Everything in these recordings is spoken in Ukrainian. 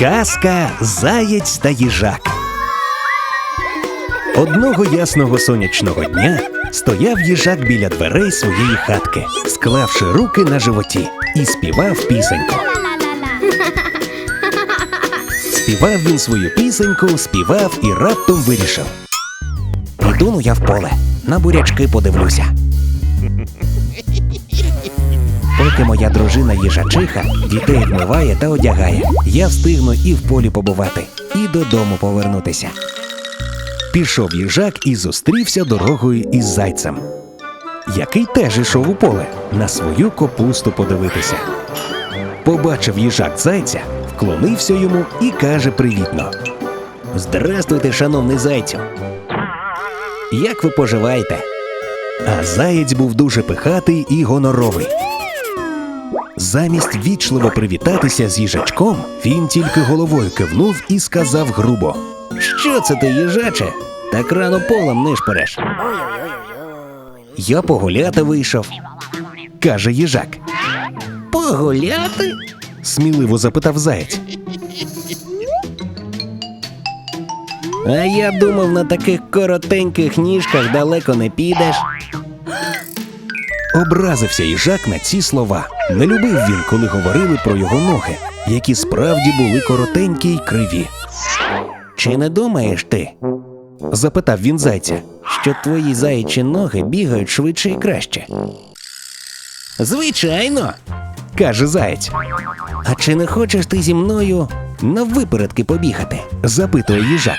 Казка Заєць та їжак. Одного ясного сонячного дня стояв їжак біля дверей своєї хатки, склавши руки на животі, і співав пісеньку. Співав він свою пісеньку, співав і раптом вирішив. Іду ну я в поле, на бурячки подивлюся. Поки моя дружина їжачиха дітей вмиває та одягає, я встигну і в полі побувати, і додому повернутися. Пішов їжак і зустрівся дорогою із зайцем, який теж ішов у поле на свою копусту подивитися. Побачив їжак зайця, вклонився йому і каже привітно: Здрастуйте, шановний зайцю. Як ви поживаєте? А заєць був дуже пихатий і гоноровий. Замість вічливо привітатися з їжачком, він тільки головою кивнув і сказав грубо: Що це ти, їжаче? Так рано полем нишпереш. Я погуляти вийшов, каже їжак. Погуляти? сміливо запитав заєць. А я думав, на таких коротеньких ніжках далеко не підеш. Образився їжак на ці слова. Не любив він, коли говорили про його ноги, які справді були коротенькі й криві. Чи не думаєш ти? запитав він зайця, що твої заячі ноги бігають швидше і краще. Звичайно, каже заєць. А чи не хочеш ти зі мною на випередки побігати? запитує їжак.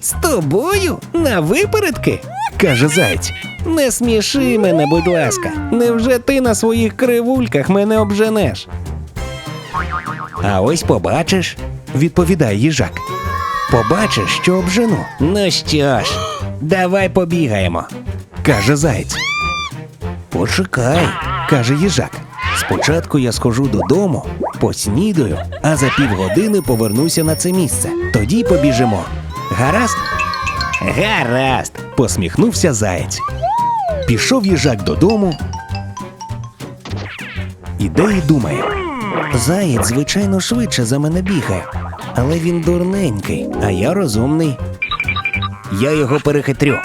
З тобою на випередки? каже заєць. Не сміши мене, будь ласка. Невже ти на своїх кривульках мене обженеш? А ось побачиш, відповідає їжак. Побачиш, що обжену. Ну що ж, давай побігаємо, каже заєць. Почекай, каже їжак. Спочатку я схожу додому, поснідаю, а за півгодини повернуся на це місце. Тоді побіжимо. Гаразд? Гаразд, посміхнувся заєць. Пішов їжак додому. Іде і думає. Заєць, звичайно, швидше за мене бігає, але він дурненький, а я розумний. Я його перехитрю.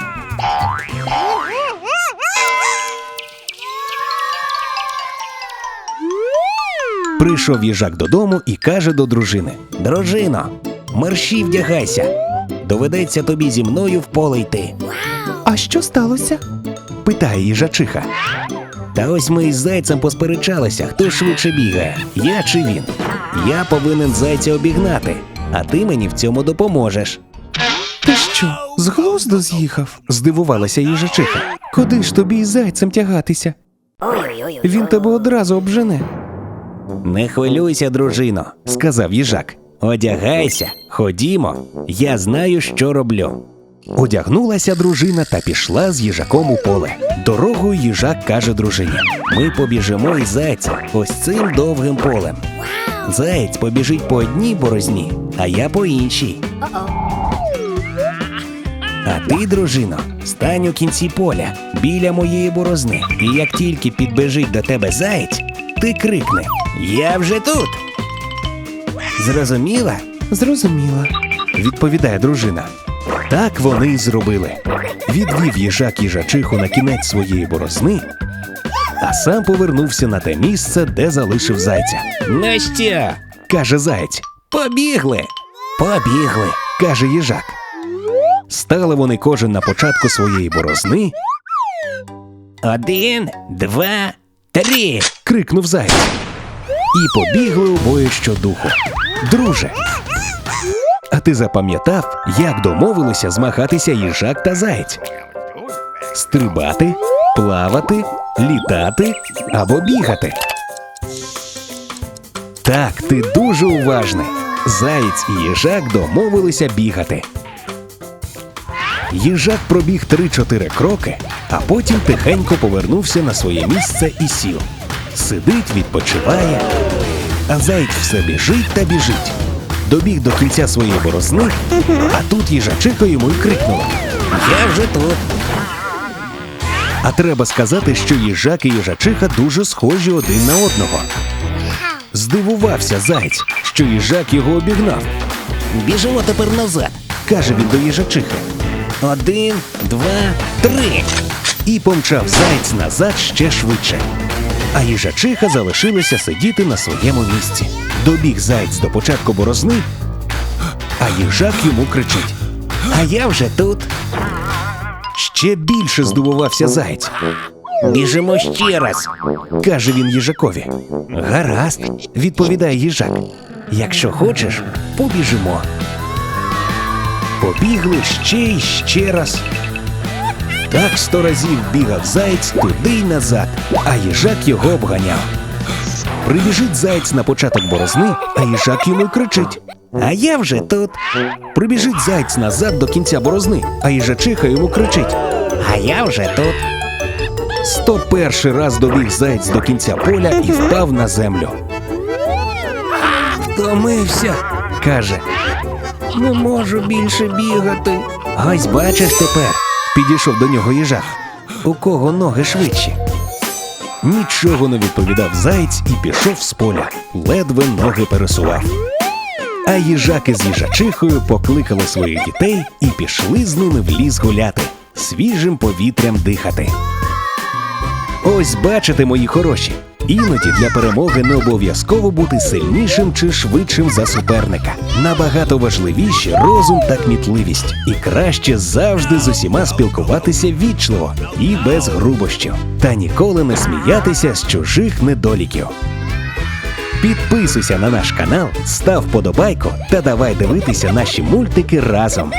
Прийшов їжак додому і каже до дружини: Дружино, мерщій вдягайся. Доведеться тобі зі мною в поле йти. А що сталося? Питає їжачиха. Та ось ми із зайцем посперечалися, хто швидше бігає, я чи він. Я повинен зайця обігнати, а ти мені в цьому допоможеш. Ти що, з глузду з'їхав? Здивувалася їжачиха. Куди ж тобі із зайцем тягатися? Він тебе одразу обжене. Не хвилюйся, дружино, сказав їжак. Одягайся, ходімо, я знаю, що роблю. Одягнулася дружина та пішла з їжаком у поле. Дорогою їжак каже дружині: Ми побіжимо із зайцем ось цим довгим полем. Заєць побіжить по одній борозні, а я по іншій. А ти, дружино, стань у кінці поля біля моєї борозни, і як тільки підбежить до тебе заєць, ти крикни: Я вже тут. Зрозуміла? Зрозуміла. відповідає дружина. Так вони й зробили. Відвів їжак їжачиху на кінець своєї борозни, а сам повернувся на те місце, де залишив зайця. Ну що? каже заєць. Побігли. Побігли, каже їжак. Стали вони кожен на початку своєї борозни. Один, два, три. крикнув заєць. І побігли обоє щодуху. Друже. Ти запам'ятав, як домовилися змагатися їжак та заєць? Стрибати, плавати, літати або бігати. Так, ти дуже уважний. Заєць і їжак домовилися бігати. Їжак пробіг 3-4 кроки, а потім тихенько повернувся на своє місце і сів. Сидить, відпочиває, а заєць все біжить та біжить. Добіг до кінця своєї борозни, а тут їжачиха йому й крикнула: Я вже тут. А треба сказати, що їжак і їжачиха дуже схожі один на одного. Здивувався заєць, що їжак його обігнав. Біжимо тепер назад. Каже він до їжачихи. Один, два, три. І помчав заєць назад ще швидше. А їжачиха залишилася сидіти на своєму місці. Добіг заєць до початку борозни, а їжак йому кричить. А я вже тут. Ще більше здивувався заєць. Біжимо ще раз. каже він їжакові. Гаразд, відповідає їжак. Якщо хочеш, побіжимо. Побігли ще й ще раз. Так сто разів бігав заєць туди й назад, а їжак його обганяв. Прибіжить заєць на початок борозни, а їжак йому кричить. А я вже тут. Прибіжить заєць назад до кінця борозни, а їжачиха йому кричить. А я вже тут. Сто перший раз добіг заєць до кінця поля і впав на землю. Втомився. Каже, Не можу більше бігати. ось бачиш тепер. Підійшов до нього їжак. У кого ноги швидші? Нічого не відповідав заєць і пішов з поля, ледве ноги пересував. А їжаки з їжачихою покликали своїх дітей і пішли з ними в ліс гуляти, свіжим повітрям дихати. Ось бачите, мої хороші, іноді для перемоги не обов'язково бути сильнішим чи швидшим за суперника. Набагато важливіші розум та кмітливість, і краще завжди з усіма спілкуватися вічливо і без грубощів, та ніколи не сміятися з чужих недоліків. Підписуйся на наш канал, став подобайку та давай дивитися наші мультики разом.